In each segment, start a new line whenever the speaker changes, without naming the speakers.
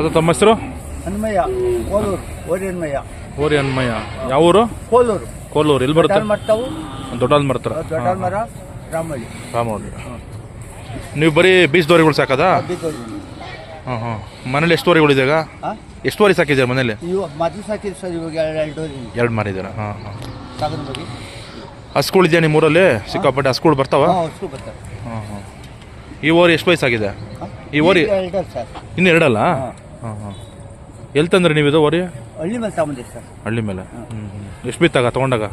ಅದು ತಮ್ಮ ಹೆಸರು?
ಹನುಮಯ್ಯ ಕೋಲೂರು ಓರಿ ಹನುಮಯ್ಯ
ಓರಿ ಹನುಮಯ್ಯ ಯಾವ ಊರು?
ಕೋಲೂರು.
ಕೋಲೂರು. ಎಲ್ಲಿ ಬರುತ್ತೆ?
ಮಟ್ಟವು
ದೊಡ್ಡಲ್ ಮರ್ತಾರ
ದೊಡ್ಡ ಮರ ರಾಮಳ್ಳಿ
ನೀವು ಬರೀ ಬೀಚ್ ದೋರಿಗಳು ಸಾಕದಾ? ಹಾಂ ಹಾಂ ಮನೇಲಿ ಎಷ್ಟು ವರೆಗಳು
ಇದಾಗ
ಎಷ್ಟು ವರೆ ಸಾಕಿದ್ದಾರೆ ಮನೇಲಿ?
ಮೊದಲು ಸಾಕಿದ್ರು ಸರ್ ಇವಾಗ ಎರಡು ಎರಡು
ಮಾರಿದ್ದೀರಾ ಹಾಂ ಹಾಂ.
ಬಗ್ಗೆ
ಹಸ್ಗಳಿದೆಯಾ ನಿಮ್ಮ ಊರಲ್ಲಿ? ಸಿಕ್ಕಾಪಟ್ಟೆ ಹಸ್ಗಳು ಬರ್ತಾವ?
ಹಾಂ ಬರ್ತಾರೆ
ಹಾಂ ಈ ಓರಿ ಎಷ್ಟು ವಯಸ್ಸಾಗಿದೆ? ಈ ಓರಿ ಇನ್ನು ಎರಡಲ್ಲ
ಹಾಂ.
ಹಾಂ. ಎಲ್ಲಿ ತಂದ್ರಿ ನೀವು ಇದು ಓರಿ
ಹಳ್ಳಿ ಮೇಲೆ ತಗೊಂಡಿರಿ ಸರ್.
ಹಳ್ಳಿ ಮೇಲೆ? ಹ್ಞೂ ಎಷ್ಟು ಬಿತ್ತಾಗ ತೊಗೊಂಡಾಗ?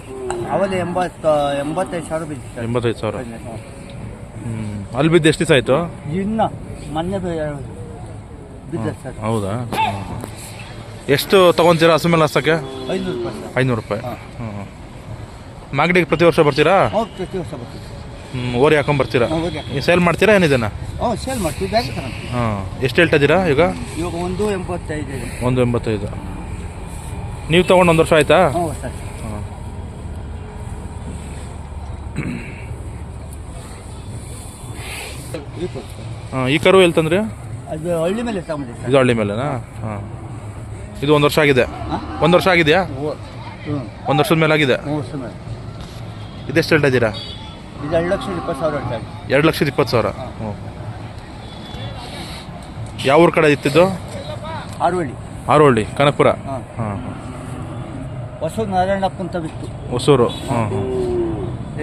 ಅವಲ್ಲಿ ಎಂಬತ್ತು ಎಂಬತ್ತೈದು ಸಾವಿರ ಬಿದ್ದ ಸರ್.
ಎಂಬತ್ತೈದು ಸಾವಿರ.
ಹ್ಞೂ.
ಹ್ಞೂ ಅಲ್ಲಿ ಬಿದ್ದು ಎಷ್ಟು ದಿವಸ ಆಯಿತು?
ಇನ್ನು ಮೊನ್ನೆ ಬಿದ್ದ ಸರ್.
ಹೌದಾ. ಎಷ್ಟು ತೊಗೊತೀರಾ ಹಸು ಮೇಲೆ ಹಸಕ್ಕೆ
ಐನೂರು ರೂಪಾಯಿ ಸರ್.
ಐನೂರು ರೂಪಾಯಿ. ಹ್ಞೂ ಮಾಗಡಿಗೆ ಪ್ರತಿ ವರ್ಷ ಬರ್ತೀರಾ?
ಪ್ರತಿ ವರ್ಷ ಬರ್ತೀವಿ
ಹ್ಞೂ ಓರಿ ಹಾಕೊಂಡ್ ಬರ್ತೀರಾ? ಸೇಲ್ ಮಾಡ್ತೀರಾ ಏನಿದೆನಾ
ಹ್ಞೂ ಸೇಲ್ ಮಾಡ್ತೀವಿ ಬ್ಯಾಗ್ ತಗೊಂಡು
ಹಾಂ ಎಷ್ಟು ಹೇಳ್ತಾ ಇದ್ದೀರಾ ಈಗ
ಇವಾಗ ಒಂದು ಎಂಬತ್ತೈದು ಇದೆ.
ಒಂದು ಎಂಬತ್ತೈದು. ನೀವು ತೊಗೊಂಡು ಒಂದು ವರ್ಷ ಆಯ್ತಾ?
ಹ್ಞೂ ಸರ್
ಹಾಂ.
ಇದು
ಈ ಕರು ಎಲ್ಲಿ ತಂದ್ರಿ?
ಅದು ಹಳ್ಳಿ ಮೇಲೆ ಸರ್.
ಇದು ಹಳ್ಳಿ ಮೇಲೆನಾ? ಹಾಂ. ಇದು ಒಂದು ವರ್ಷ ಆಗಿದೆ.
ಹಾಂ?
ಒಂದು ವರ್ಷ ಆಗಿದೆಯಾ?
ಒಂದ್ ಹ್ಞೂ
ಒಂದು ವರ್ಷದ ಮೇಲೆ. ಆಗಿದೆ ಇದೆಷ್ಟು ಹೇಳ್ತಾ ಇದ್ದೀರಾ?
ಇದು ಎರಡು ಲಕ್ಷದ ಇಪ್ಪತ್ತು ಸಾವಿರ ಹೇಳ್ತಾರೆ
ಎರಡು ಲಕ್ಷದ ಇಪ್ಪತ್ತು ಸಾವಿರ? ಯಾವ ಊರ ಕಡೆ ಇತ್ತಿದ್ದು?
ಆರುವಳ್ಳಿ.
ಆರೋಹಳ್ಳಿ ಕನಕಪುರ?
ಹಾಂ.
ಹಾಂ ಹಾಂ
ನಾರಾಯಣಪ್ಪ ಅಂತ ಬಿತ್ತು.
ಹೊಸೂರು ಹಾಂ ಹಾಂ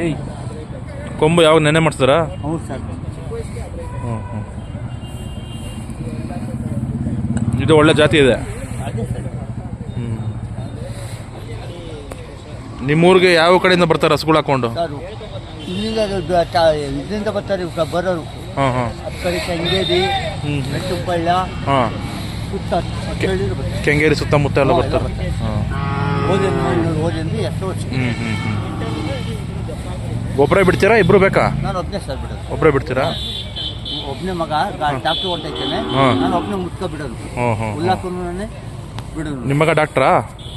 ಏಯ್.
ಕೊಂಬು ಯಾವಾಗ ನೆನೆ ಮಾಡ್ತಾರ
ಹೌದು ಸರ್.
ಹ್ಞೂ ಹ್ಞೂ ಇದು ಒಳ್ಳೆ ಜಾತಿ ಇದೆ.
ಅದೇ ಸರ್.
ಹ್ಞೂ ನಿಮ್ಮೂರಿಗೆ ಯಾವ ಕಡೆಯಿಂದ ಬರ್ತಾರೆ ಹಸುಗಳು ಹಾಕೊಂಡು?
ಸರ್ ಇಲ್ಲಿಂದ ಅದು ಇದರಿಂದ ಬರ್ತಾರೆ ಇವ್ರು ಬರೋರು.
ಹಾಂ ಹಾಂ.
ಆ ಕಡೆ ಕೆಂಗೇರಿ
ಹ್ಞೂ
ಮೆಟ್ಟುಪಳ್ಳ
ಹಾಂ.
ಸುತ್ತ ಕೇಳಿದ್ರು ಬರ್ತಾರೆ.
ಕೆಂಗೇರಿ ಸುತ್ತಮುತ್ತ ಎಲ್ಲ ಬರ್ತಾರೆ. ಹಾಂ.
ಓದಿ ಓದಿ ಎಷ್ಟು ವರ್ಷ.
ಹ್ಞೂ ಹ್ಞೂ ಹ್ಞೂ ಒಬ್ಬರೇ ಬಿಡ್ತೀರಾ ಇಬ್ರು ಬೇಕಾ?
ನಾನು ಒಬ್ಬನೇ ಸರ್ ಬಿಡೋದು.
ಒಬ್ಬರೇ ಬಿಡ್ತೀರಾ?
ಒಬ್ಬನೇ ಮಗ ಡಾಕ್ಟರ್ ಹೊಂಟೈತೇನೆ
ಹಾಂ.
ನಾನು ಒಬ್ಬನೇ ಮುತ್ಕೊ ಬಿಡೋದು.
ಹ್ಞೂ ಹ್ಞೂ
ಉಳ್ಳಾಕೂನೇ ಬಿಡೋದು.
ನಿಮ್ಮ ಮಗ ಡಾಕ್ಟ್ರಾ?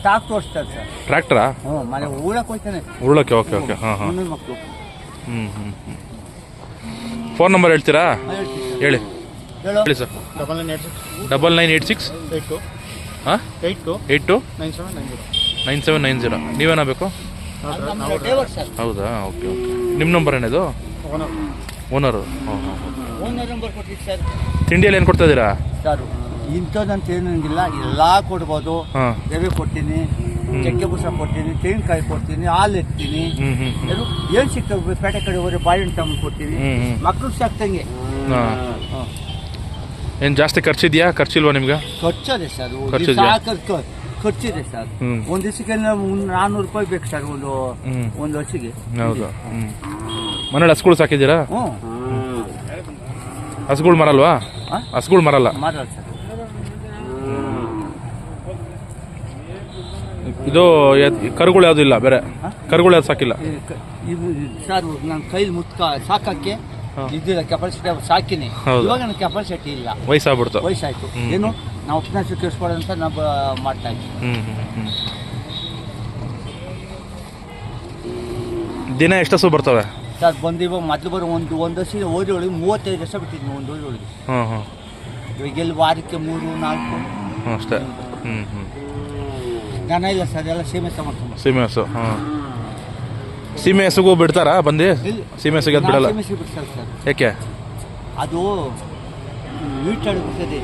Doctor ಓಡಿಸ್ತಾರೆ sir.
ಟ್ರ್ಯಾಕ್ಟ್ರಾ
ಹ್ಞೂ ಮನೆ ಉಳಕ್ಕೆ ಹೋಗ್ತಾನೆ.
ಉಳ್ಳಕ್ಕೆ ಓಕೆ ಓಕೆ. ಹಾಂ ಹಾಂ.
ಮಕ್ಕಳು
ಹ್ಞೂ ಹ್ಞೂ ಹ್ಞೂ ಫೋನ್ ನಂಬರ್ ಹೇಳ್ತೀರಾ? ಹೇಳಿ.
ಹೇಳು.
Sir.
Double nine eight six
double nine eight six
eight two
ಹಾಂ?
Eight two
eight two
nine seven nine zero
nine seven nine zero ನೀವೇನಾಗಬೇಕು? ಹೌದಾ ಓಕೆ ಓಕೆ ನಿಮ್ಮ ನಂಬರ್ ಏನಿದು? ಓನರು ಹಾಂ ಹಾಂ
ಓನರ್ ನಂಬರ್ ಕೊಟ್ಟಿದ್ದು ಸರ್
ತಿಂಡಿಯಲ್ಲಿ ಏನು ಕೊಡ್ತಾ ಇದ್ದೀರಾ?
ಸರ್ ಇಂಥದ್ದಂತ ಏನಂಗಿಲ್ಲ ಎಲ್ಲ ಕೊಡ್ಬೋದು. ಎವೆ ಕೊಡ್ತೀನಿ ಚಕ್ಕೆ ಬುಸ ಕೊಡ್ತೀನಿ ತೆಂಗಿನಕಾಯಿ ಕೊಡ್ತೀನಿ ಹಾಲು ಎತ್ತೀನಿ ಏನ್ ಸಿಗ್ತವೆ ಪೇಟೆ ಕಡೆ ಹೋದ್ರೆ ಬಾಳೆಹಣ್ಣು ತಗೊಂಡು ಕೊಡ್ತೀನಿ. ಮಕ್ಳು ಸಾಕ್ತಂಗೆ
ಏನ್ ಜಾಸ್ತಿ ಖರ್ಚಿದ್ಯಾ? ಖರ್ಚಿಲ್ವಾ ನಿಮ್ಗೆ?
ಖರ್ಚದೆ ಸರ್? ಸಾಕು ಖರ್ಚಿದೆ ಸರ್. ಒಂದ್ ದಿವಸಕ್ಕೆ ನಾನ್ನೂರು ರೂಪಾಯಿ ಬೇಕು ಸರ್ ಒಂದು. ಒಂದು ವರ್ಷಿಗೆ.
ಹೌದು. ಮನೇಲಿ ಹಸ್ಗಳು ಸಾಕಿದ್ದೀರಾ? ಹಸ್ಗಳು ಮರಲ್ವಾ? ಹಸ್ಗಳು ಮರಲ್ಲ?
ಮರಲ್ಲ ಸರ್.
ಇದು ಕರುಗಳು ಯಾವುದು ಇಲ್ಲ ಬೇರೆ? ಕರುಗಳು ಯಾವ್ದು ಸಾಕಿಲ್ಲ.
ಇವು ಸರ್ ನನ್ನ ಕೈಲಿ ಮುತ್ಕ ಸಾಕಕ್ಕೆ. ಇದ್ದಿಲ್ಲ ಕೆಪಾಸಿಟಿ ಸಾಕಿನಿ.
ಹೌದು.
ಇವಾಗ ನನ್ನ ಕೆಪಾಸಿಟಿ ಇಲ್ಲ.
ವಯಸ್ಸಾಗ್ಬಿಡ್ತು.
ವಯಸ್ಸಾಯ್ತು.
ಹ್ಮ್.
ಏನು ನಾವು ಉಪನ್ಯಾಸ ಸ್ವೀಕರಿಸ್ಕೊಳ್ಳೋದಂತ ನಾವು ಮಾಡ್ತಾ ಇದ್ವಿ.
ಹ್ಞೂ ದಿನ ಎಷ್ಟು ಹಸು ಬರ್ತವೆ?
ಸರ್ ಬಂದು ಇವಾಗ ಮೊದಲು ಬರೋ ಒಂದು ಒಂದು ವರ್ಷ ಓದಿ ಒಳಗೆ ಮೂವತ್ತೈದು ವರ್ಷ ಬಿಟ್ಟಿದ್ವಿ ಒಂದು ಓದಿ ಒಳಗೆ.
ಹ್ಞೂ ಹ್ಞೂ
ಇವಾಗ ಎಲ್ಲಿ ವಾರಕ್ಕೆ ಮೂರು ನಾಲ್ಕು.
ಅಷ್ಟೇ. ಹ್ಞೂ ಹ್ಞೂ
ದನ ಇಲ್ಲ ಸರ್ ಎಲ್ಲ ಸೀಮೆ ಸಮರ್ಥ
ಸೀಮೆ. ಹಸು ಹಾಂ. ಸೀಮೆ ಹಸುಗೂ ಬಿಡ್ತಾರಾ ಬಂದು. ಸೀಮೆ ಹಸುಗೆ ಅದು ಬಿಡಲ್ಲ?
ಸೀಮೆ ಸಿಗ್ಬಿಡ್ತಾರೆ ಸರ್.
ಯಾಕೆ?
ಅದು ಈಟಾಡಿ ಬಿಡ್ತದೆ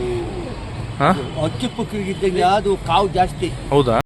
ಹಾಂ?
ಅಚ್ಚು ಪಕ್ಕರಿಗಿದ್ದಂಗೆ ಅದು ಕಾವು ಜಾಸ್ತಿ.
ಹೌದಾ?